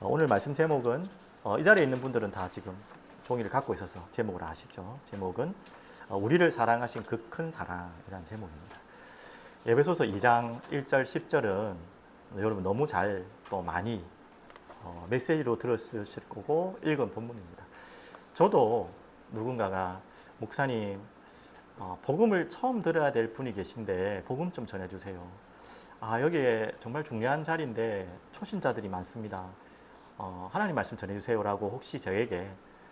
어, 오늘 말씀 제목은 어, 이 자리에 있는 분들은 다 지금 종이를 갖고 있어서 제목을 아시죠? 제목은 어, 우리를 사랑하신 그 큰 사랑이라는 제목입니다. 예배소서 2장 1절 10절은 여러분 너무 잘 또 많이 어, 메시지로 들었을 거고 읽은 본문입니다. 저도 누군가가 목사님 어, 복음을 처음 들어야 될 분이 계신데 복음 좀 전해주세요. 아 여기에 정말 중요한 자리인데 초신자들이 많습니다. 어, 하나님 말씀 전해주세요라고 혹시 저에게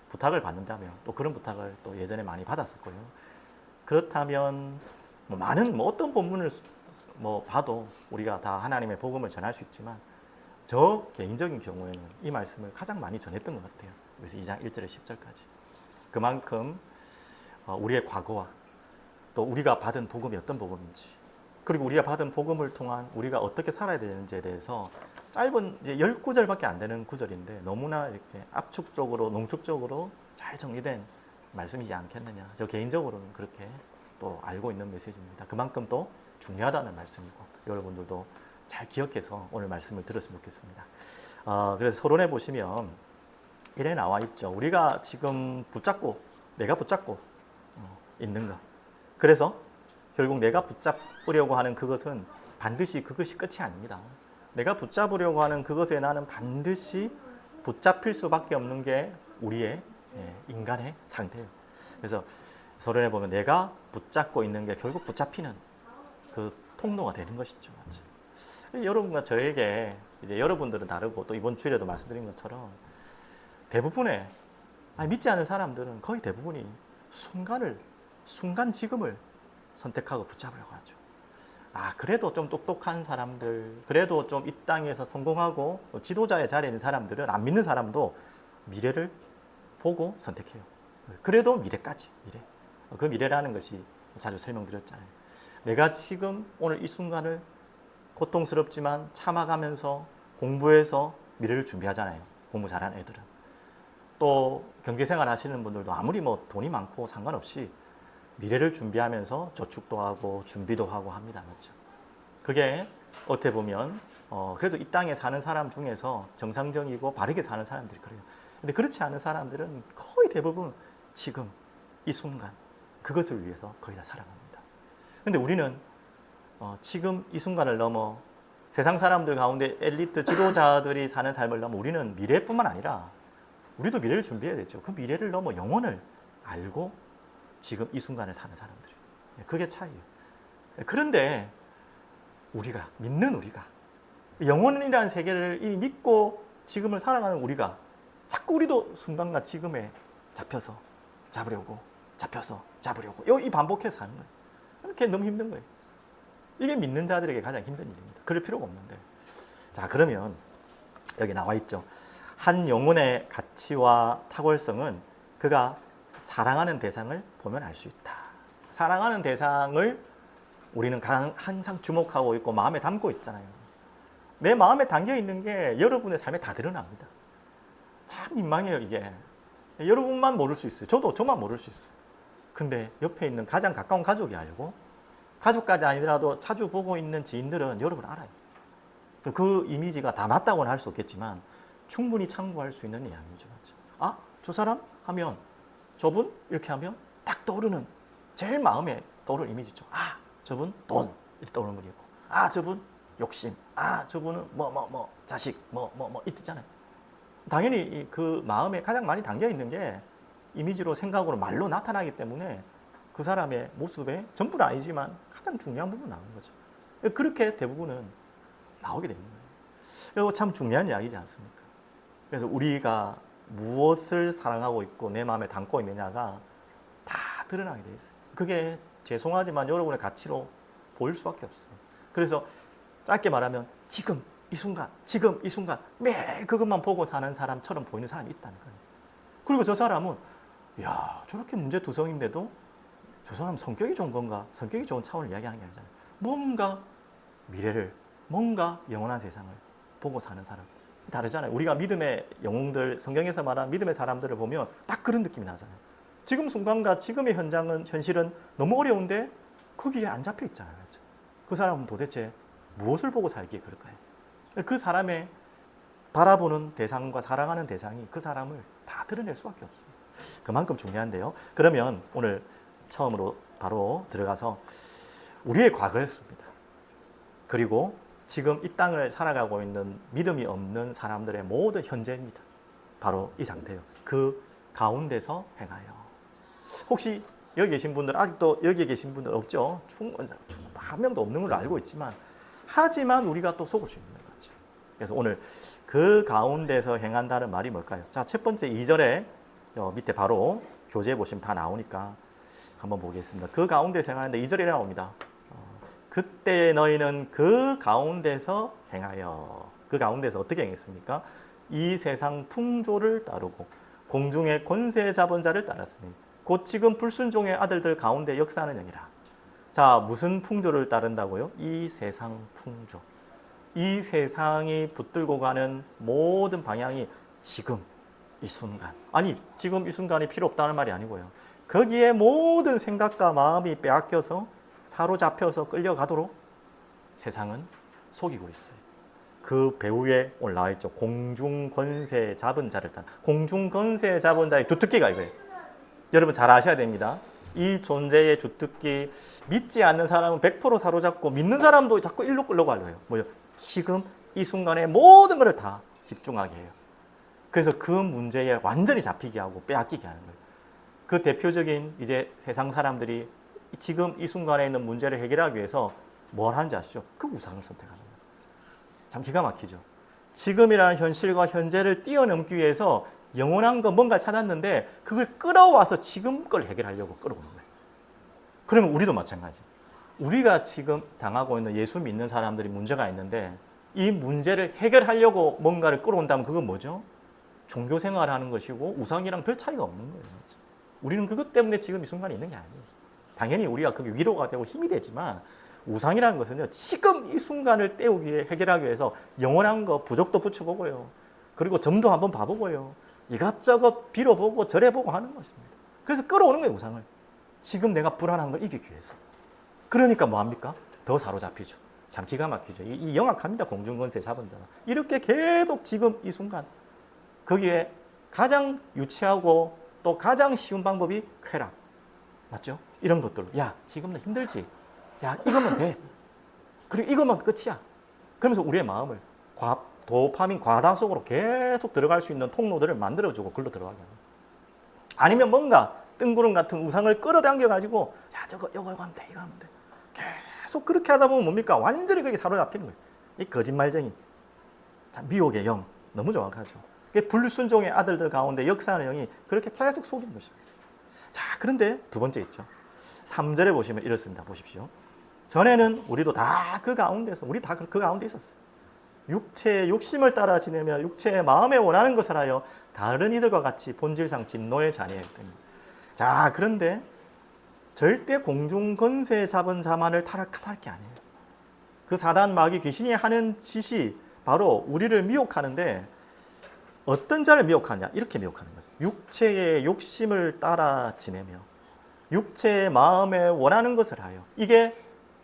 부탁을 받는다면 또 그런 부탁을 또 예전에 많이 받았었고요. 그렇다면 뭐 많은 뭐 어떤 본문을 뭐 봐도 우리가 다 하나님의 복음을 전할 수 있지만 저 개인적인 경우에는 이 말씀을 가장 많이 전했던 것 같아요. 그래서 2장 1절에 10절까지. 그만큼 어, 우리의 과거와 또 우리가 받은 복음이 어떤 복음인지 그리고 우리가 받은 복음을 통한 우리가 어떻게 살아야 되는지에 대해서 짧은 이제 10구절밖에 안 되는 구절인데 너무나 이렇게 압축적으로 농축적으로 잘 정리된 말씀이지 않겠느냐. 저 개인적으로는 그렇게 또 알고 있는 메시지입니다. 그만큼 또 중요하다는 말씀이고 여러분들도 잘 기억해서 오늘 말씀을 들었으면 좋겠습니다. 어, 그래서 서론에 보시면 이래 나와 있죠. 우리가 지금 붙잡고 내가 붙잡고 어, 있는가. 그래서 결국 내가 붙잡으려고 하는 그것은 반드시 그것이 끝이 아닙니다. 내가 붙잡으려고 하는 그것에 나는 반드시 붙잡힐 수밖에 없는 게 우리의 예, 인간의 상태예요. 그래서 서론에 보면 내가 붙잡고 있는 게 결국 붙잡히는 그 통로가 되는 것이죠. 맞죠? 여러분과 저에게 이제 여러분들은 다르고 또 이번 주일에도 말씀드린 것처럼 대부분의 아니, 믿지 않은 사람들은 거의 대부분이 순간을 순간 지금을 선택하고 붙잡으려고 하죠. 아 그래도 좀 똑똑한 사람들, 그래도 좀 이 땅에서 성공하고 지도자의 자리에 있는 사람들은 안 믿는 사람도 미래를 보고 선택해요. 그래도 미래까지 미래. 그 미래라는 것이 자주 설명드렸잖아요. 내가 지금 오늘 이 순간을 고통스럽지만 참아가면서 공부해서 미래를 준비하잖아요. 공부 잘하는 애들은. 또 경제생활 하시는 분들도 아무리 뭐 돈이 많고 상관없이 미래를 준비하면서 저축도 하고 준비도 하고 합니다. 맞죠? 그게 어떻게 보면 어, 그래도 이 땅에 사는 사람 중에서 정상적이고 바르게 사는 사람들이 그래요. 근데 그렇지 않은 사람들은 거의 대부분 지금 이 순간 그것을 위해서 거의 다 살아갑니다. 근데 우리는 어, 지금 이 순간을 넘어 세상 사람들 가운데 엘리트 지도자들이 사는 삶을 넘어 우리는 미래뿐만 아니라 우리도 미래를 준비해야 되죠. 그 미래를 넘어 영혼을 알고 지금 이 순간을 사는 사람들. 그게 차이예요. 그런데 우리가 믿는 우리가 영혼이라는 세계를 이미 믿고 지금을 살아가는 우리가 자꾸 우리도 순간과 지금에 잡혀서 잡으려고 잡혀서 잡으려고 이 반복해서 사는 거예요. 그게 너무 힘든 거예요. 이게 믿는 자들에게 가장 힘든 일입니다. 그럴 필요가 없는데. 자, 그러면 여기 나와 있죠. 한 영혼의 가치와 탁월성은 그가 사랑하는 대상을 보면 알 수 있다. 사랑하는 대상을 우리는 가- 항상 주목하고 있고 마음에 담고 있잖아요. 내 마음에 담겨 있는 게 여러분의 삶에 다 드러납니다. 참 민망해요, 이게. 여러분만 모를 수 있어요. 저도 저만 모를 수 있어요. 근데 옆에 있는 가장 가까운 가족이 알고 가족까지 아니더라도 자주 보고 있는 지인들은 여러분 알아요. 그 이미지가 다 맞다고는 할 수 없겠지만 충분히 참고할 수 있는 이야기죠. 아, 저 사람 하면 저분 이렇게 하면 딱 떠오르는 제일 마음에 떠오르는 이미지죠. 아, 저분 돈 이렇게 떠오르는 분이 있고, 아, 저분 욕심, 아, 저분은 뭐 뭐뭐 자식 뭐 뭐 뭐 이때잖아요. 당연히 이그 마음에 가장 많이 담겨 있는 게 이미지로 생각으로 말로 나타나기 때문에 그 사람의 모습에 전부는 아니지만 가장 중요한 부분 나오는 거죠. 그렇게 대부분은 나오게 되는 거예요. 이거 참 중요한 이야기지 않습니까? 그래서 우리가 무엇을 사랑하고 있고 내 마음에 담고 있느냐가 다 드러나게 돼 있어요. 그게 죄송하지만 여러분의 가치로 보일 수밖에 없어요. 그래서 짧게 말하면 지금 이 순간, 지금 이 순간 매일 그것만 보고 사는 사람처럼 보이는 사람이 있다는 거예요. 그리고 저 사람은 야 저렇게 문제 두성인데도 저 사람 성격이 좋은 건가? 성격이 좋은 차원을 이야기하는 게 아니잖아요. 뭔가 미래를, 뭔가 영원한 세상을 보고 사는 사람. 다르잖아요. 우리가 믿음의 영웅들, 성경에서 말하는 믿음의 사람들을 보면 딱 그런 느낌이 나잖아요. 지금 순간과 지금의 현장은, 현실은 너무 어려운데 거기에 안 잡혀 있잖아요. 그렇죠? 그 사람은 도대체 무엇을 보고 살기에 그럴까요? 그 사람의 바라보는 대상과 사랑하는 대상이 그 사람을 다 드러낼 수밖에 없어요. 그만큼 중요한데요. 그러면 오늘 처음으로 바로 들어가서 우리의 과거였습니다. 그리고 지금 이 땅을 살아가고 있는 믿음이 없는 사람들의 모든 현재입니다. 바로 이 상태요. 그 가운데서 행하여. 혹시 여기 계신 분들 아직도 여기 계신 분들 없죠? 충분 한 명도 없는 걸로 알고 있지만 하지만 우리가 또 속을 수 있는 거죠. 그래서 오늘 그 가운데서 행한다는 말이 뭘까요? 자, 첫 번째 2절에 어, 밑에 바로 교재에 보시면 다 나오니까 한번 보겠습니다. 그 가운데서 행하는데 2절에 나옵니다. 어, 그때 너희는 그 가운데서 행하여 그 가운데서 어떻게 행했습니까? 이 세상 풍조를 따르고 공중의 권세 잡은 자를 따랐으니 곧 지금 불순종의 아들들 가운데 역사하는 영이라. 자, 무슨 풍조를 따른다고요? 이 세상 풍조. 이 세상이 붙들고 가는 모든 방향이 지금 이 순간. 아니, 지금 이 순간이 필요 없다는 말이 아니고요. 거기에 모든 생각과 마음이 빼앗겨서 사로잡혀서 끌려가도록 세상은 속이고 있어요. 그 배후에 나와 있죠. 공중 권세 잡은 자를 따라. 공중 권세 잡은 자의 주특기가 이거예요. 여러분 잘 아셔야 됩니다. 이 존재의 주특기 믿지 않는 사람은 100% 사로잡고 믿는 사람도 자꾸 일로 끌려가려요. 뭐요? 지금 이 순간에 모든 것을 다 집중하게 해요. 그래서 그 문제에 완전히 잡히게 하고 빼앗기게 하는 거예요. 그 대표적인 이제 세상 사람들이 지금 이 순간에 있는 문제를 해결하기 위해서 뭘 하는지 아시죠? 그 우상을 선택하는 거예요. 참 기가 막히죠. 지금이라는 현실과 현재를 뛰어넘기 위해서 영원한 거 뭔가 찾았는데 그걸 끌어와서 지금 걸 해결하려고 끌어오는 거예요. 그러면 우리도 마찬가지. 우리가 지금 당하고 있는 예수 믿는 사람들이 문제가 있는데 이 문제를 해결하려고 뭔가를 끌어온다면 그건 뭐죠? 종교 생활을 하는 것이고 우상이랑 별 차이가 없는 거예요. 우리는 그것 때문에 지금 이 순간에 있는 게 아니에요. 당연히 우리가 그게 위로가 되고 힘이 되지만 우상이라는 것은요 지금 이 순간을 때우기 위해 해결하기 위해서 영원한 거 부적도 붙여보고요. 그리고 점도 한번 봐보고요. 이것저것 빌어보고 절해보고 하는 것입니다. 그래서 끌어오는 거예요 우상을. 지금 내가 불안한 걸 이기기 위해서. 그러니까 뭐합니까? 더 사로잡히죠. 참 기가 막히죠. 이, 이 영악합니다 공중권세 잡은 자가 이렇게 계속 지금 이 순간. 거기에 가장 유치하고 또 가장 쉬운 방법이 쾌락. 맞죠? 이런 것들로. 야 지금 너 힘들지? 야 이거면 돼. 그리고 이것만 끝이야. 그러면서 우리의 마음을 과, 도파민 과다 속으로 계속 들어갈 수 있는 통로들을 만들어주고 글로 들어가게 하는 아니면 뭔가 뜬구름 같은 우상을 끌어당겨 가지고 야 저거 이거 하면 돼 이거 하면 돼. 계속 그렇게 하다 보면 뭡니까? 완전히 거기 사로잡히는 거예요. 이 거짓말쟁이. 자, 미혹의 영. 너무 정확하죠. 그게 불순종의 아들들 가운데 역사하는 영이 그렇게 계속 속인 것입니다. 자 그런데 두 번째 있죠 3절에 보시면 이렇습니다 보십시오 전에는 우리도 다 그 가운데서 우리 다 그 가운데 있었어요. 육체의 욕심을 따라 지내며 육체의 마음에 원하는 것을 하여 다른 이들과 같이 본질상 진노의 자녀였더니 자 그런데 절대 공중 건세 잡은 자만을 타락할 게 아니에요. 그 사단 마귀 귀신이 하는 짓이 바로 우리를 미혹하는데 어떤 자를 미혹하냐 이렇게 미혹하는 거예요. 육체의 욕심을 따라 지내며 육체의 마음에 원하는 것을 하여 이게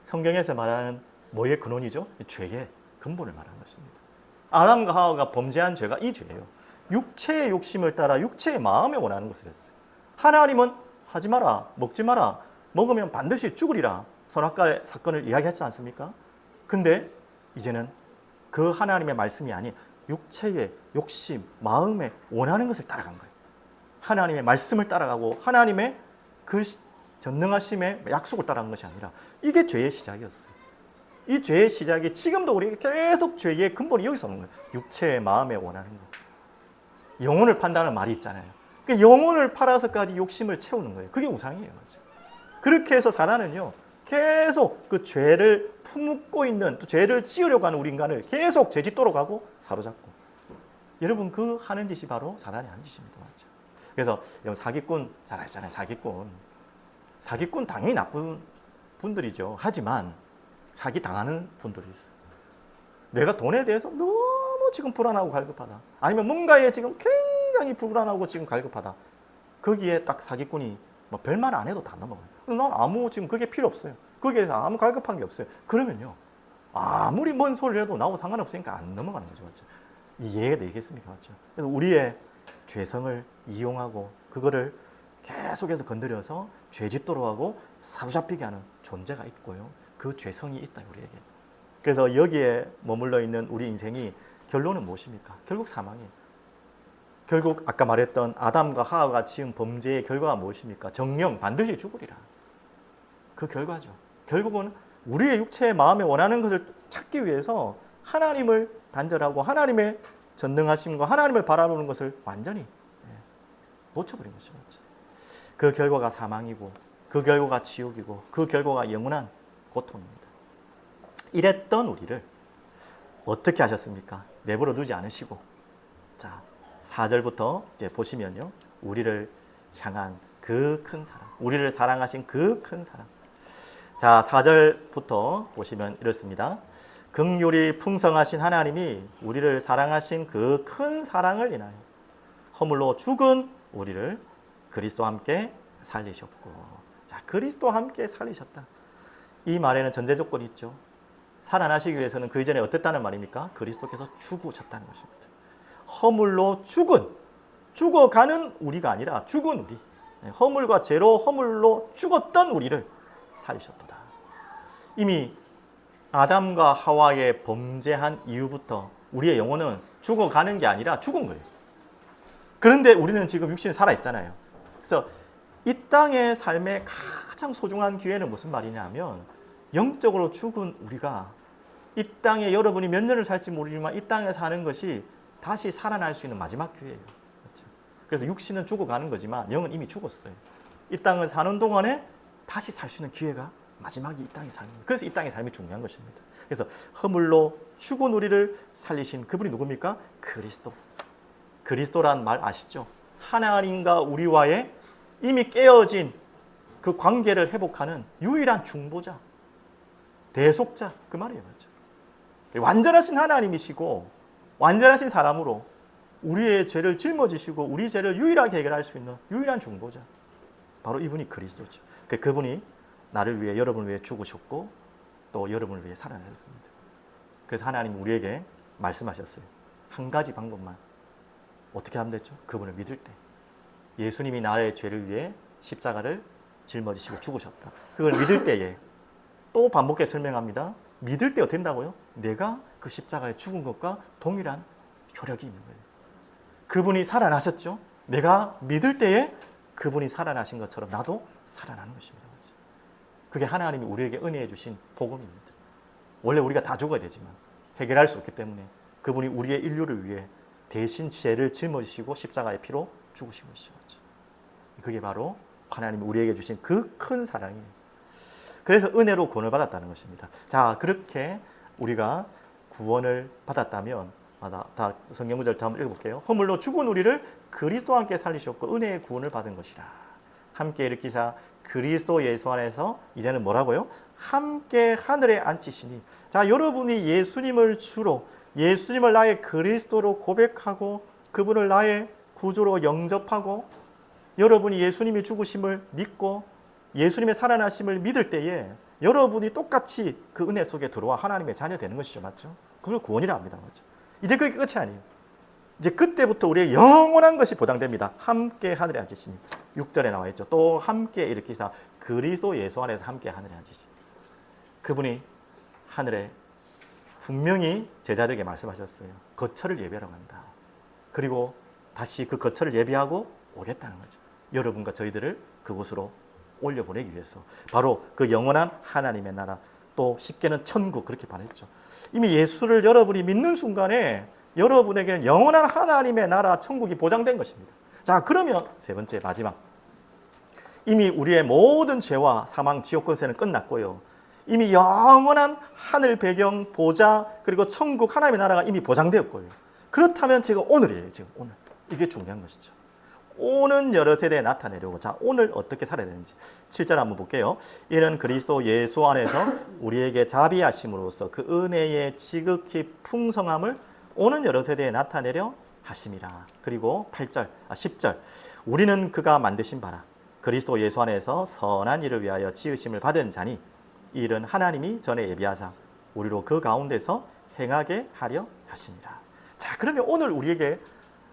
성경에서 말하는 뭐의 근원이죠? 죄의 근본을 말하는 것입니다. 아담과 하와가 범죄한 죄가 이 죄예요. 육체의 욕심을 따라 육체의 마음에 원하는 것을 했어요. 하나님은 하지 마라, 먹지 마라, 먹으면 반드시 죽으리라 선악과의 사건을 이야기했지 않습니까? 근데 이제는 그 하나님의 말씀이 아닌 육체의 욕심, 마음에 원하는 것을 따라간 거예요. 하나님의 말씀을 따라가고 하나님의 그 전능하심의 약속을 따라간 것이 아니라 이게 죄의 시작이었어요. 이 죄의 시작이 지금도 우리에게 계속 죄의 근본이 여기서 오는 거예요. 육체의 마음에 원하는 거. 영혼을 판다는 말이 있잖아요. 그 영혼을 팔아서까지 욕심을 채우는 거예요. 그게 우상이에요. 맞죠? 그렇게 해서 사단은요. 계속 그 죄를 품고 있는 또 죄를 지으려고 하는 우리 인간을 계속 죄짓도록 하고 사로잡고 여러분 그 하는 짓이 바로 사단이 하는 짓입니다. 맞죠? 그래서 사기꾼 잘 아시잖아요. 사기꾼 사기꾼 당연히 나쁜 분들이죠. 하지만 사기 당하는 분들이 있어요. 내가 돈에 대해서 너무 지금 불안하고 갈급하다. 아니면 뭔가에 지금 굉장히 불안하고 지금 갈급하다. 거기에 딱 사기꾼이 뭐 별말 안 해도 다 넘어가요. 난 아무 지금 그게 필요 없어요. 거기에서 아무 갈급한 게 없어요. 그러면요. 아무리 뭔 소리를 해도 나하고 상관없으니까 안 넘어가는 거죠. 맞죠? 이해가 되겠습니까? 맞죠? 그래서 우리의 죄성을 이용하고 그거를 계속해서 건드려서 죄짓도록 하고 사로잡히게 하는 존재가 있고요. 그 죄성이 있다 우리에게. 그래서 여기에 머물러 있는 우리 인생이 결론은 무엇입니까? 결국 사망이에요. 결국 아까 말했던 아담과 하와가 지은 범죄의 결과가 무엇입니까? 정령 반드시 죽으리라. 그 결과죠. 결국은 우리의 육체의 마음에 원하는 것을 찾기 위해서 하나님을 단절하고 하나님의 전능하심과 하나님을 바라보는 것을 완전히 예, 놓쳐버린 것이죠. 그 결과가 사망이고 그 결과가 지옥이고 그 결과가 영원한 고통입니다. 이랬던 우리를 어떻게 하셨습니까? 내버려 두지 않으시고 자 4절부터 이제 보시면요. 우리를 향한 그 큰 사랑, 우리를 사랑하신 그 큰 사랑. 자, 4절부터 보시면 이렇습니다. 극률이 풍성하신 하나님이 우리를 사랑하신 그 큰 사랑을 인하여 허물로 죽은 우리를 그리스도와 함께 살리셨고. 자, 그리스도와 함께 살리셨다. 이 말에는 전제 조건이 있죠. 살아나시기 위해서는 그 이전에 어땠다는 말입니까? 그리스도께서 죽으셨다는 것입니다. 허물로 죽은 죽어가는 우리가 아니라 죽은 우리 네, 허물과 죄로 허물로 죽었던 우리를 살리셨도다. 이미 아담과 하와의 범죄한 이후부터 우리의 영혼은 죽어가는 게 아니라 죽은 거예요. 그런데 우리는 지금 육신이 살아 있잖아요. 그래서 이 땅의 삶의 가장 소중한 기회는 무슨 말이냐면 영적으로 죽은 우리가 이 땅에 여러분이 몇 년을 살지 모르지만 이 땅에 사는 것이 다시 살아날 수 있는 마지막 기회예요. 그렇죠? 그래서 육신은 죽어가는 거지만 영은 이미 죽었어요. 이 땅을 사는 동안에 다시 살 수 있는 기회가 마지막이 이 땅의 삶입니다. 그래서 이 땅의 삶이 중요한 것입니다. 그래서 허물로 죽은 우리를 살리신 그분이 누굽니까? 그리스도. 그리스도란 말 아시죠? 하나님과 우리와의 이미 깨어진 그 관계를 회복하는 유일한 중보자, 대속자 그 말이에요, 맞죠? 완전하신 하나님이시고 완전하신 사람으로 우리의 죄를 짊어지시고 우리 죄를 유일하게 해결할 수 있는 유일한 중보자. 바로 이분이 그리스도죠. 그 그분이 나를 위해 여러분을 위해 죽으셨고 또 여러분을 위해 살아나셨습니다. 그래서 하나님 우리에게 말씀하셨어요. 한 가지 방법만 어떻게 하면 되죠? 그분을 믿을 때 예수님이 나의 죄를 위해 십자가를 짊어지시고 죽으셨다. 그걸 믿을 때에 또 반복해 설명합니다. 믿을 때 어떻게 된다고요? 내가 그 십자가에 죽은 것과 동일한 효력이 있는 거예요. 그분이 살아나셨죠? 내가 믿을 때에 그분이 살아나신 것처럼 나도 살아나는 것입니다. 그게 하나님이 우리에게 은혜해 주신 복음입니다. 원래 우리가 다 죽어야 되지만 해결할 수 없기 때문에 그분이 우리의 인류를 위해 대신 죄를 짊어지시고 십자가의 피로 죽으신 것이죠. 그게 바로 하나님이 우리에게 주신 그 큰 사랑이에요. 그래서 은혜로 구원을 받았다는 것입니다. 자, 그렇게 우리가 구원을 받았다면 다, 다 성경 구절 한번 읽어볼게요. 허물로 죽은 우리를 그리스도와 함께 살리셨고 은혜의 구원을 받은 것이라. 함께 일으키사 그리스도 예수 안에서 이제는 뭐라고요? 함께 하늘에 앉히시니. 자, 여러분이 예수님을 주로 예수님을 나의 그리스도로 고백하고 그분을 나의 구주로 영접하고 여러분이 예수님이 죽으심을 믿고 예수님의 살아나심을 믿을 때에 여러분이 똑같이 그 은혜 속에 들어와 하나님의 자녀 되는 것이죠. 맞죠? 그걸 구원이라 합니다. 맞죠? 이제 그게 끝이 아니에요. 이제 그때부터 우리의 영원한 것이 보장됩니다. 함께 하늘에 앉으시니. 6절에 나와 있죠. 또 함께 일으키사 그리스도 예수 안에서 함께 하늘에 앉으시니. 그분이 하늘에 분명히 제자들에게 말씀하셨어요. 거처를 예비하러 간다. 그리고 다시 그 거처를 예비하고 오겠다는 거죠. 여러분과 저희들을 그곳으로 올려보내기 위해서 바로 그 영원한 하나님의 나라 또 쉽게는 천국 그렇게 말했죠. 이미 예수를 여러분이 믿는 순간에 여러분에게는 영원한 하나님의 나라 천국이 보장된 것입니다. 자, 그러면 세 번째 마지막. 이미 우리의 모든 죄와 사망, 지옥 권세는 끝났고요. 이미 영원한 하늘 배경, 보좌, 그리고 천국 하나님의 나라가 이미 보장되었고요. 그렇다면 제가 오늘이에요, 지금 오늘. 이게 중요한 것이죠. 오는 여러 세대에 나타내려고. 자, 오늘 어떻게 살아야 되는지. 7절 한번 볼게요. 이는 그리스도 예수 안에서 우리에게 자비하심으로써 그 은혜의 지극히 풍성함을 오는 여러 세대에 나타내려 하심이라. 그리고 8절, 아 10절. 우리는 그가 만드신 바라. 그리스도 예수 안에서 선한 일을 위하여 지으심을 받은 자니 이 일은 하나님이 전에 예비하사 우리로 그 가운데서 행하게 하려 하심이라. 자, 그러면 오늘 우리에게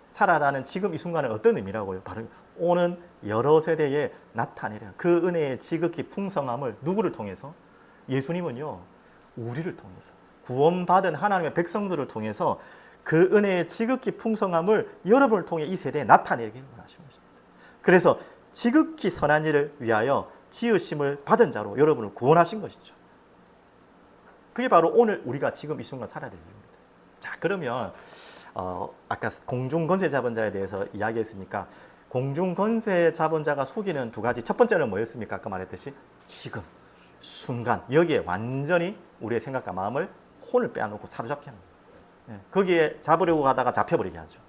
살아가는 지금 이 순간은 어떤 의미라고요? 바로 오는 여러 세대에 나타내려 그 은혜의 지극히 풍성함을 누구를 통해서? 예수님은요, 우리를 통해서 구원받은 하나님의 백성들을 통해서 그 은혜의 지극히 풍성함을 여러분을 통해 이 세대에 나타내기를 원하신 것입니다. 그래서 지극히 선한 일을 위하여 지으심을 받은 자로 여러분을 구원하신 것이죠. 그게 바로 오늘 우리가 지금 이 순간 살아야 될 이유입니다. 자, 그러면 어, 아까 공중 권세 잡은 자에 대해서 이야기했으니까 공중 권세 잡은 자가 속이는 두 가지. 첫 번째는 뭐였습니까? 아까 말했듯이 지금 순간 여기에 완전히 우리의 생각과 마음을 혼을 빼앗놓고 사로잡게 하는 거예요. 예, 거기에 잡으려고 가다가 잡혀버리게 하죠.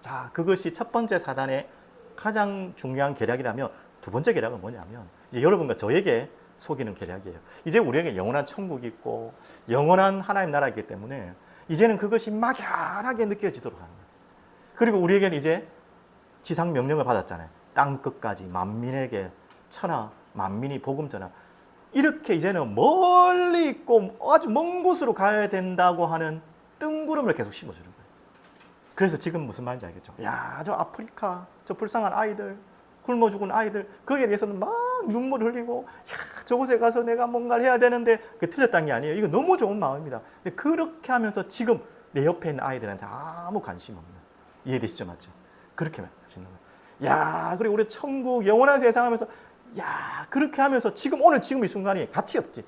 자, 그것이 첫 번째 사단의 가장 중요한 계략이라면 두 번째 계략은 뭐냐면 이제 여러분과 저에게 속이는 계략이에요. 이제 우리에게 영원한 천국이 있고 영원한 하나님 나라이기 때문에 이제는 그것이 막연하게 느껴지도록 하는 거예요. 그리고 우리에게는 이제 지상 명령을 받았잖아요. 땅 끝까지 만민에게 천하 만민이 복음 전하. 이렇게 이제는 멀리 있고 아주 먼 곳으로 가야 된다고 하는 뜬구름을 계속 심어주는 거예요. 그래서 지금 무슨 말인지 알겠죠? 야, 저 아프리카, 저 불쌍한 아이들, 굶어 죽은 아이들, 거기에 대해서는 막 눈물 흘리고, 야, 저곳에 가서 내가 뭔가를 해야 되는데, 그게 틀렸다는 게 아니에요. 이거 너무 좋은 마음입니다. 그렇게 하면서 지금 내 옆에 있는 아이들한테 아무 관심 없는. 이해되시죠? 맞죠? 그렇게 하시는 거예요. 야, 그리고 우리 천국, 영원한 세상 하면서, 야, 그렇게 하면서 지금, 오늘 지금 이 순간이 가치 없지.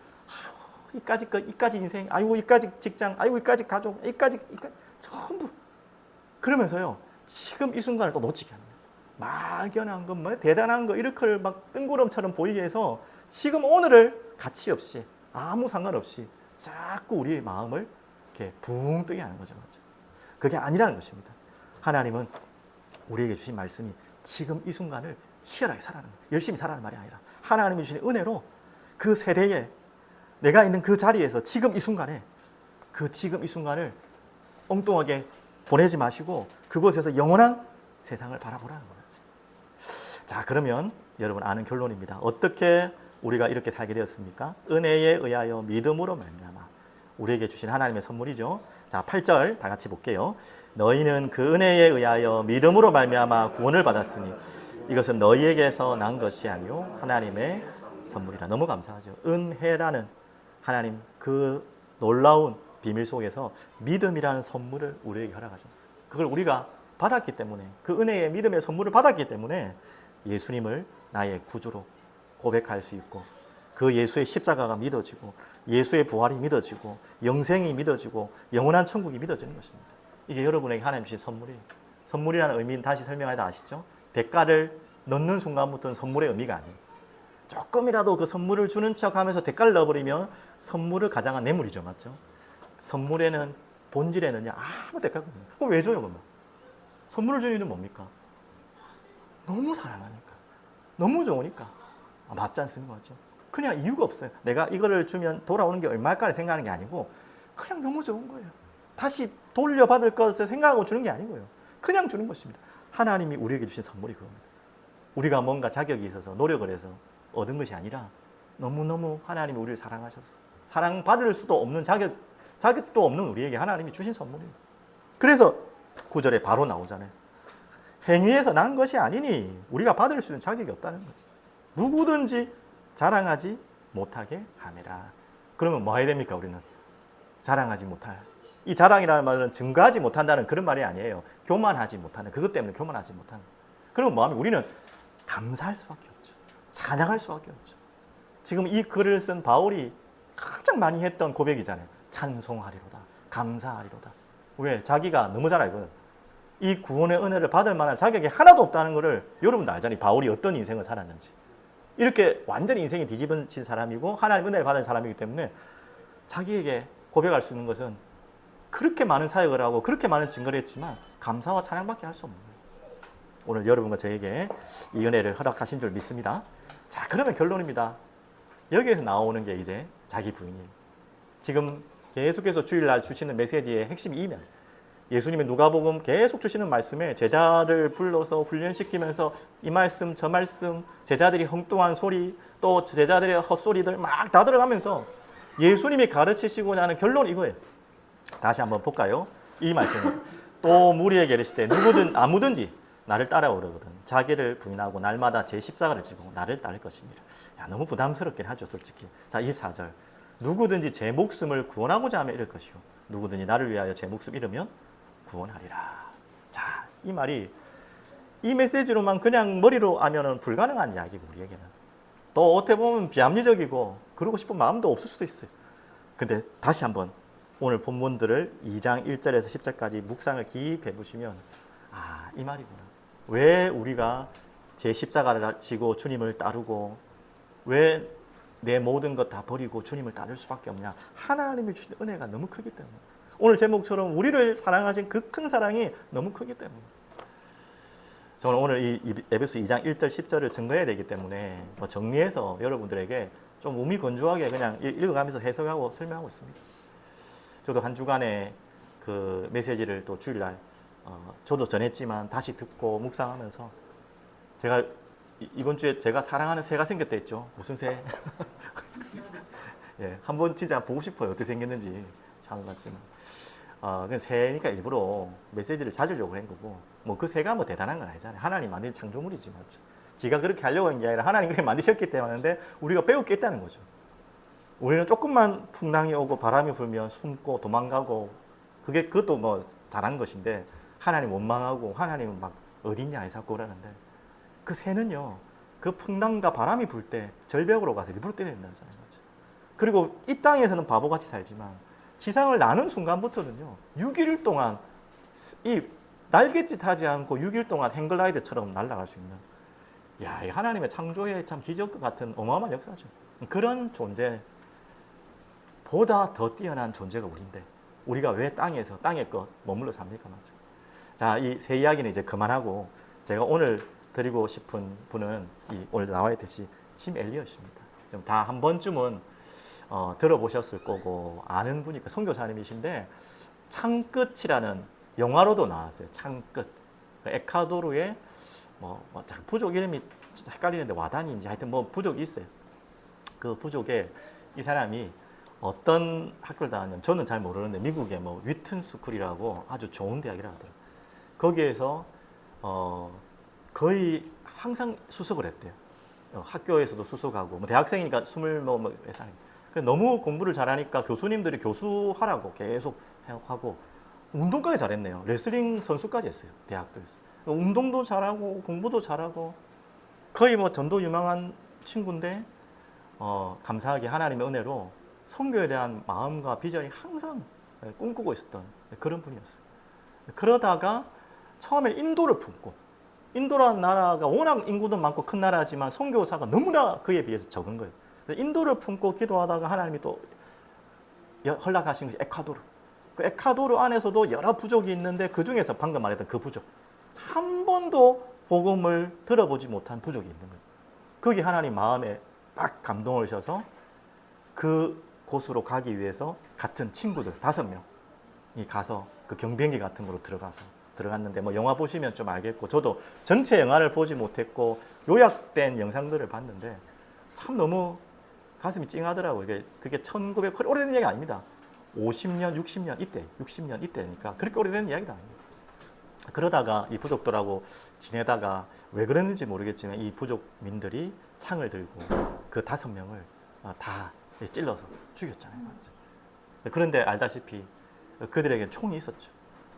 이까지 거, 이까지 인생, 아이고, 이까지 직장, 아이고, 이까지 가족, 이까지, 이까지, 전부. 그러면서요, 지금 이 순간을 또 놓치게 합니다. 막연한 것, 뭐 대단한 거 이렇게 막 뜬구름처럼 보이게 해서 지금 오늘을 가치 없이 아무 상관없이 자꾸 우리의 마음을 이렇게 붕 뜨게 하는 거죠. 맞죠? 그게 아니라는 것입니다. 하나님은 우리에게 주신 말씀이 지금 이 순간을 치열하게 살아는 거예요. 열심히 살아는 말이 아니라 하나님이 주신 은혜로 그 세대에 내가 있는 그 자리에서 지금 이 순간에 그 지금 이 순간을 엉뚱하게 보내지 마시고 그곳에서 영원한 세상을 바라보라는 거예요. 자, 그러면 여러분 아는 결론입니다. 어떻게 우리가 이렇게 살게 되었습니까? 은혜에 의하여 믿음으로 말미암아 우리에게 주신 하나님의 선물이죠. 자, 8절 다 같이 볼게요. 너희는 그 은혜에 의하여 믿음으로 말미암아 구원을 받았으니 이것은 너희에게서 난 것이 아니요 하나님의 선물이라. 너무 감사하죠. 은혜라는 하나님 그 놀라운 비밀 속에서 믿음이라는 선물을 우리에게 허락하셨어요. 그걸 우리가 받았기 때문에 그 은혜의 믿음의 선물을 받았기 때문에 예수님을 나의 구주로 고백할 수 있고 그 예수의 십자가가 믿어지고 예수의 부활이 믿어지고 영생이 믿어지고 영원한 천국이 믿어지는 것입니다. 이게 여러분에게 하나님 주신 선물이에요. 선물이라는 의미는 다시 설명하다 아시죠? 대가를 넣는 순간부터는 선물의 의미가 아니에요. 조금이라도 그 선물을 주는 척 하면서 대가를 넣어버리면 선물을 가장한 뇌물이죠. 맞죠? 선물에는 본질에는요 아무 대가가 없는 그럼 왜 줘요 그러면? 선물을 주는 이유는 뭡니까? 너무 사랑하니까 너무 좋으니까 아, 맞지 않습니까? 맞죠? 그냥 이유가 없어요. 내가 이거를 주면 돌아오는 게 얼마일까를 생각하는 게 아니고 그냥 너무 좋은 거예요. 다시 돌려받을 것을 생각하고 주는 게 아니고요. 그냥 주는 것입니다. 하나님이 우리에게 주신 선물이 그겁니다. 우리가 뭔가 자격이 있어서 노력을 해서 얻은 것이 아니라 너무너무 하나님이 우리를 사랑하셔서 사랑받을 수도 없는 자격, 자격도 없는 우리에게 하나님이 주신 선물이에요. 그래서 구절에 바로 나오잖아요. 행위에서 난 것이 아니니 우리가 받을 수 있는 자격이 없다는 거예요. 누구든지 자랑하지 못하게 하매라. 그러면 뭐 해야 됩니까 우리는? 자랑하지 못할. 이 자랑이라는 말은 증거하지 못한다는 그런 말이 아니에요. 교만하지 못하는. 그것 때문에 교만하지 못하는. 그러면 뭐하면 우리는 감사할 수밖에 없죠. 찬양할 수밖에 없죠. 지금 이 글을 쓴 바울이 가장 많이 했던 고백이잖아요. 찬송하리로다. 감사하리로다. 왜? 자기가 너무 잘 알거든. 이 구원의 은혜를 받을 만한 자격이 하나도 없다는 것을 여러분도 알잖아요. 바울이 어떤 인생을 살았는지. 이렇게 완전히 인생이 뒤집어진 사람이고 하나님 은혜를 받은 사람이기 때문에 자기에게 고백할 수 있는 것은 그렇게 많은 사역을 하고 그렇게 많은 증거를 했지만 감사와 찬양밖에 할 수 없는 거예요. 오늘 여러분과 저에게 이 은혜를 허락하신 줄 믿습니다. 자, 그러면 결론입니다. 여기에서 나오는 게 이제 자기 부인이에요. 지금 계속해서 주일날 주시는 메시지의 핵심이 이면 예수님의 누가복음 계속 주시는 말씀에 제자를 불러서 훈련시키면서 이 말씀 저 말씀 제자들이 엉뚱한 소리 또 제자들의 헛소리들 막 다 들어가면서 예수님이 가르치시고자 하는 결론 이거예요. 다시 한번 볼까요? 이 말씀 또 무리에게 이르시되 누구든 아무든지 나를 따라오려거든 자기를 부인하고 날마다 제 십자가를 지고 나를 따를 것이니라. 야 너무 부담스럽긴 하죠 솔직히. 자 24절 누구든지 제 목숨을 구원하고자 하면 이럴 것이요 누구든지 나를 위하여 제 목숨 잃으면 구원하리라. 자 이 말이 이 메시지로만 그냥 머리로 하면은 불가능한 이야기고 우리에게는 또 어떻게 보면 비합리적이고 그러고 싶은 마음도 없을 수도 있어요. 근데 다시 한번 오늘 본문들을 2장 1절에서 10절까지 묵상을 깊이 해보시면 아, 이 말이구나. 왜 우리가 제 십자가를 지고 주님을 따르고 왜 내 모든 것 다 버리고 주님을 따를 수밖에 없냐? 하나님이 주신 은혜가 너무 크기 때문에. 오늘 제목처럼 우리를 사랑하신 그 큰 사랑이 너무 크기 때문에. 저는 오늘 이이 에베소 2장 1절 10절을 증거해야 되기 때문에 뭐 정리해서 여러분들에게 좀 몸이 건조하게 그냥 읽- 읽어가면서 해석하고 설명하고 있습니다. 저도 한 주간에 그 메시지를 또 주일날 어, 저도 전했지만 다시 듣고 묵상하면서 제가 이- 이번 주에 제가 사랑하는 새가 생겼다 했죠. 무슨 새? 예, 한번 진짜 보고 싶어요. 어떻게 생겼는지 참 같지만. 어, 그 새니까 일부러 메시지를 찾으려고 한 거고, 뭐 그 새가 뭐 대단한 건 아니잖아요. 하나님 만든 창조물이지 뭐. 지가 그렇게 하려고 한 게 아니라 하나님 그렇게 만드셨기 때문에 우리가 배울 게 있다는 거죠. 우리는 조금만 풍랑이 오고 바람이 불면 숨고 도망가고 그게 그것도 뭐 잘한 것인데 하나님 원망하고 하나님은 막 어딨냐 해사고 그러는데 그 새는요 그 풍랑과 바람이 불 때 절벽으로 가서 일부러 때린다는 거죠. 그리고 이 땅에서는 바보같이 살지만 지상을 나는 순간부터는요 6일 동안 이 날갯짓 하지 않고 6일 동안 행글라이드처럼 날아갈 수 있는 야, 이 하나님의 창조의 참 기적 같은 어마어마한 역사죠. 그런 존재 보다 더 뛰어난 존재가 우리인데 우리가 왜 땅에서 땅의 것 머물러 삽니까, 맞죠? 자, 이세 이야기는 이제 그만하고 제가 오늘 드리고 싶은 분은 이 오늘 나와 있듯이 짐 엘리엇입니다. 좀 다 한 번쯤은 어, 들어보셨을 거고 아는 분이니까 선교사님이신데 창끝이라는 영화로도 나왔어요. 창끝. 그 에콰도르의 뭐, 뭐 자, 부족 이름이 헷갈리는데 와단인지 하여튼 뭐 부족이 있어요. 그 부족에 이 사람이 어떤 학교를 다녔냐면 저는 잘 모르는데 미국의 뭐 위튼 스쿨이라고 아주 좋은 대학이라 하더라고요. 거기에서 어 거의 항상 수석을 했대요. 어, 학교에서도 수석하고 뭐 대학생이니까 스물 뭐몇 살. 그래서 너무 공부를 잘하니까 교수님들이 교수하라고 계속 하고 운동까지 잘했네요. 레슬링 선수까지 했어요. 대학교에서. 운동도 잘하고 공부도 잘하고 거의 뭐 전도 유망한 친구인데 어, 감사하게 하나님의 은혜로 선교에 대한 마음과 비전이 항상 꿈꾸고 있었던 그런 분이었어요. 그러다가 처음에 인도를 품고 인도라는 나라가 워낙 인구도 많고 큰 나라지만 선교사가 너무나 그에 비해서 적은 거예요. 인도를 품고 기도하다가 하나님이 또 여- 허락하신 것이 에콰도르. 그 에콰도르 안에서도 여러 부족이 있는데 그 중에서 방금 말했던 그 부족 한 번도 복음을 들어보지 못한 부족이 있는 거예요. 거기 하나님 마음에 딱 감동을 주셔서 그 곳으로 가기 위해서 같은 친구들 다섯 명이 가서 그 경비행기 같은 거로 들어가서 들어갔는데 뭐 영화 보시면 좀 알겠고 저도 전체 영화를 보지 못했고 요약된 영상들을 봤는데 참 너무 가슴이 찡하더라고요. 이게 그게 1900 그렇게 오래된 얘기 아닙니다. 50년, 60년 이때, 60년 이때니까 그렇게 오래된 이야기도 아닙니다. 그러다가 이 부족들하고 지내다가 왜 그랬는지 모르겠지만 이 부족민들이 창을 들고 그 다섯 명을 어, 다 찔러서 죽였잖아요. 그런데 알다시피 그들에게 총이 있었죠.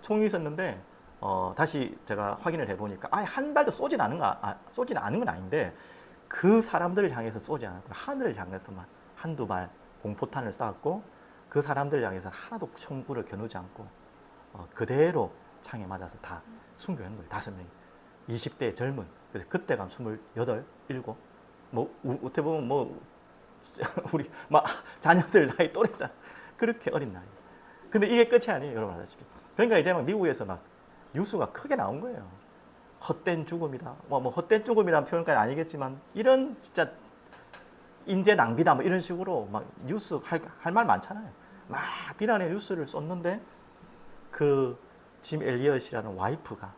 총이 있었는데 어, 다시 제가 확인을 해보니까 아예 한 발도 쏘진 않은 거, 아, 쏘진 않은 건 아닌데 그 사람들을 향해서 쏘지 않았고 하늘을 향해서만 한두 발 공포탄을 쐈고 그 사람들을 향해서 하나도 총구를 겨누지 않고 어, 그대로 창에 맞아서 다 순교한 거예요. 다섯 명이. 20대 젊은. 그래서 그때가 28, 7. 뭐, 우- 어떻게 보면 뭐, 우리 막 자녀들 나이 또래잖아. 그렇게 어린 나이. 근데 이게 끝이 아니에요. 여러분 아시다시피. 그러니까 이제 막 미국에서 막 뉴스가 크게 나온 거예요. 헛된 죽음이다. 뭐, 뭐 헛된 죽음이라는 표현까지 아니겠지만 이런 진짜 인재 낭비다 뭐 이런 식으로 막 뉴스 할 말 많잖아요. 막 비난의 뉴스를 썼는데 그 짐 엘리엇이라는 와이프가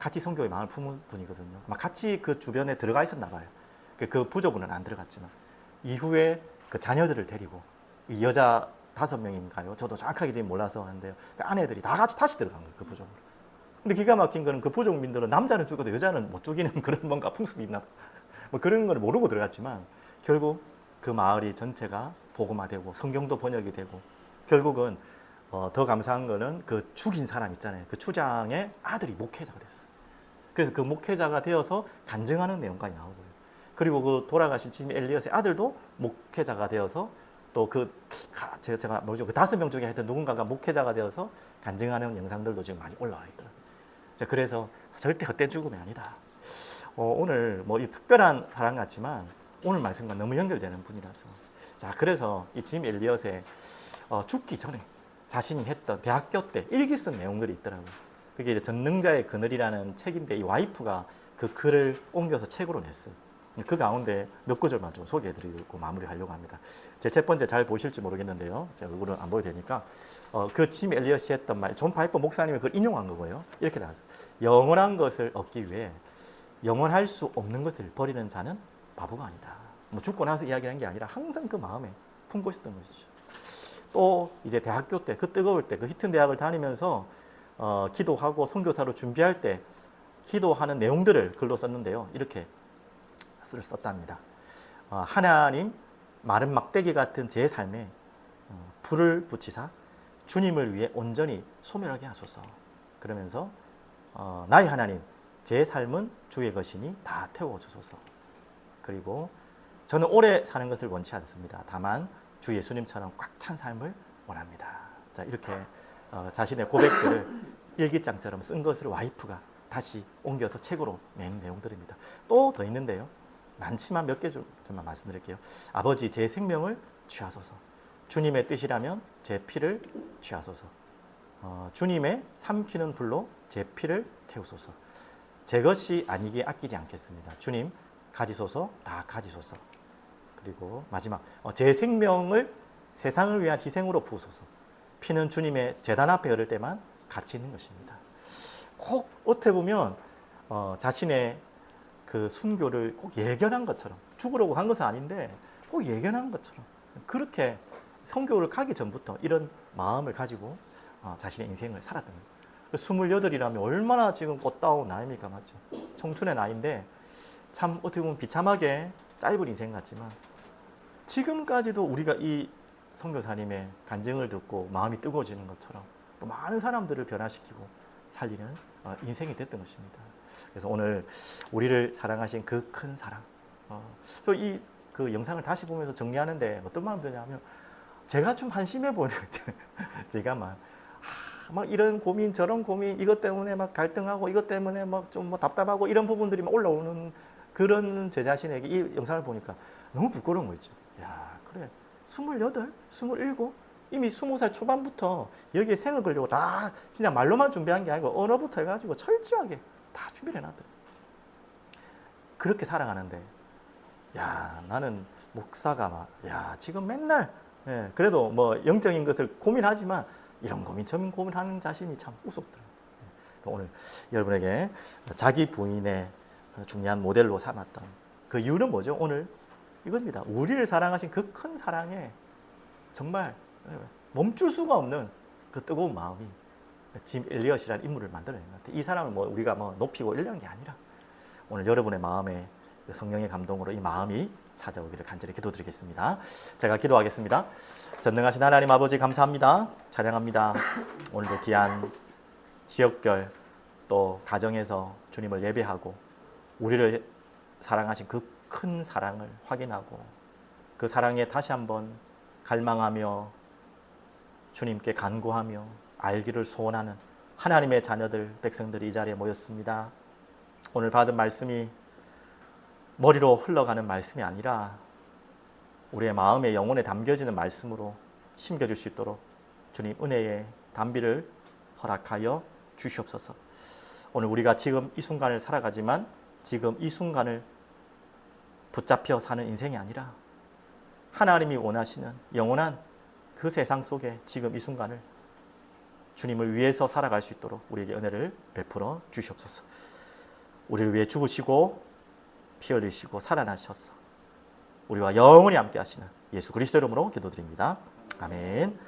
같이 성교의 마음을 품은 분이거든요. 막 같이 그 주변에 들어가 있었나 봐요. 그- 그 부족은 안 들어갔지만 이후에 그 자녀들을 데리고 이 여자 다섯 명인가요? 저도 정확하게 지금 몰라서 하는데요. 그 아내들이 다 같이 다시 들어간 거예요. 그 부족으로. 근데 기가 막힌 거는 그 부족민들은 남자는 죽어도 여자는 못 죽이는 그런 뭔가 풍습이 있나 봐. 뭐 그런 걸 모르고 들어갔지만 결국 그 마을이 전체가 복음화되고 성경도 번역이 되고 결국은 어, 더 감사한 거는 그 죽인 사람 있잖아요. 그 추장의 아들이 목회자가 됐어. 그래서 그 목회자가 되어서 간증하는 내용까지 나오고요. 그리고 그 돌아가신 지금 엘리엇의 아들도 목회자가 되어서 또 그 제가 뭐죠 그 다섯 명 중에 하여튼 누군가가 목회자가 되어서 간증하는 영상들도 지금 많이 올라와 있더라고요. 자, 그래서 절대 헛된 죽음이 아니다. 어, 오늘 뭐 이 특별한 사람 같지만 오늘 말씀과 너무 연결되는 분이라서 자 그래서 이 짐 엘리엇의 어, 죽기 전에 자신이 했던 대학교 때 일기 쓴 내용들이 있더라고요. 그게 이제 전능자의 그늘이라는 책인데 이 와이프가 그 글을 옮겨서 책으로 냈어요. 그 가운데 몇 구절만 좀 소개해드리고 마무리하려고 합니다. 제 첫 번째 잘 보실지 모르겠는데요. 제가 얼굴은 안 보여도 되니까 어, 그짐 엘리엇이 했던 말, 존 파이퍼 목사님이 그걸 인용한 거고요. 이렇게 나왔어요. 영원한 것을 얻기 위해 영원할 수 없는 것을 버리는 자는 바보가 아니다. 뭐 죽고 나서 이야기하는 게 아니라 항상 그 마음에 품고 있었던 것이죠. 또 이제 대학교 때 그 뜨거울 때 그 히튼 대학을 다니면서 어, 기도하고 선교사로 준비할 때 기도하는 내용들을 글로 썼는데요. 이렇게 글을 썼답니다. 어, 하나님 마른 막대기 같은 제 삶에 어, 불을 붙이사 주님을 위해 온전히 소멸하게 하소서. 그러면서 어, 나의 하나님 제 삶은 주의 것이니 다 태워 주소서. 그리고 저는 오래 사는 것을 원치 않습니다. 다만 주 예수님처럼 꽉 찬 삶을 원합니다. 자 이렇게 어, 자신의 고백들을 일기장처럼 쓴 것을 와이프가 다시 옮겨서 책으로 낸 내용들입니다. 또 더 있는데요. 많지만 몇 개 좀만 말씀드릴게요. 아버지 제 생명을 취하소서. 주님의 뜻이라면 제 피를 취하소서. 어, 주님의 삼키는 불로 제 피를 태우소서. 제 것이 아니기에 아끼지 않겠습니다. 주님 가지소서 다 가지소서. 그리고 마지막 어, 제 생명을 세상을 위한 희생으로 부으소서. 피는 주님의 재단 앞에 열을 때만 가치 있는 것입니다. 꼭 어떻게 보면 어, 자신의 그 순교를 꼭 예견한 것처럼 죽으려고 한 것은 아닌데 꼭 예견한 것처럼 그렇게 선교를 가기 전부터 이런 마음을 가지고 어, 자신의 인생을 살았던 거예요. 28이라면 얼마나 지금 꽃다운 나이입니까? 맞죠? 청춘의 나이인데 참 어떻게 보면 비참하게 짧은 인생 같지만 지금까지도 우리가 이 선교사님의 간증을 듣고 마음이 뜨거워지는 것처럼 또 많은 사람들을 변화시키고 살리는 어, 인생이 됐던 것입니다. 그래서 오늘 우리를 사랑하신 그 큰 사랑. 어, 저이 그 영상을 다시 보면서 정리하는데 어떤 마음 드냐면 제가 좀 한심해 보이는 제가 막, 아, 막 이런 고민 저런 고민 이것 때문에 막 갈등하고 이것 때문에 막좀 뭐 답답하고 이런 부분들이 막 올라오는 그런 제 자신에게 이 영상을 보니까 너무 부끄러운 거 있죠. 야 그래 스물여덟, 스물일곱 이미 스무 살 초반부터 여기에 생을 걸려고 다 진짜 말로만 준비한 게 아니고 언어부터 해가지고 철저하게 다 준비를 해놨대. 그렇게 살아가는데, 야, 나는 목사가 막, 야, 지금 맨날, 예, 그래도 뭐 영적인 것을 고민하지만 이런 고민, 저민 고민하는 자신이 참 우습더라고요. 예, 오늘 여러분에게 자기 부인의 중요한 모델로 삼았던 그 이유는 뭐죠? 오늘 이겁니다. 우리를 사랑하신 그 큰 사랑에 정말 멈출 수가 없는 그 뜨거운 마음이 짐 엘리엇이라는 인물을 만들어낸 것 같아요. 이 사람을 뭐 우리가 뭐 높이고 이런 게 아니라 오늘 여러분의 마음에 그 성령의 감동으로 이 마음이 찾아오기를 간절히 기도드리겠습니다. 제가 기도하겠습니다. 전능하신 하나님 아버지 감사합니다. 찬양합니다. 오늘도 귀한 지역별 또 가정에서 주님을 예배하고 우리를 사랑하신 그 큰 사랑을 확인하고 그 사랑에 다시 한번 갈망하며 주님께 간구하며 알기를 소원하는 하나님의 자녀들, 백성들이 이 자리에 모였습니다. 오늘 받은 말씀이 머리로 흘러가는 말씀이 아니라 우리의 마음에 영혼에 담겨지는 말씀으로 심겨줄 수 있도록 주님 은혜의 담비를 허락하여 주시옵소서. 오늘 우리가 지금 이 순간을 살아가지만 지금 이 순간을 붙잡혀 사는 인생이 아니라 하나님이 원하시는 영원한 그 세상 속에 지금 이 순간을 주님을 위해서 살아갈 수 있도록 우리에게 은혜를 베풀어 주시옵소서. 우리를 위해 죽으시고 피 흘리시고 살아나셔서 우리와 영원히 함께 하시는 예수 그리스도 이름으로 기도드립니다. 아멘.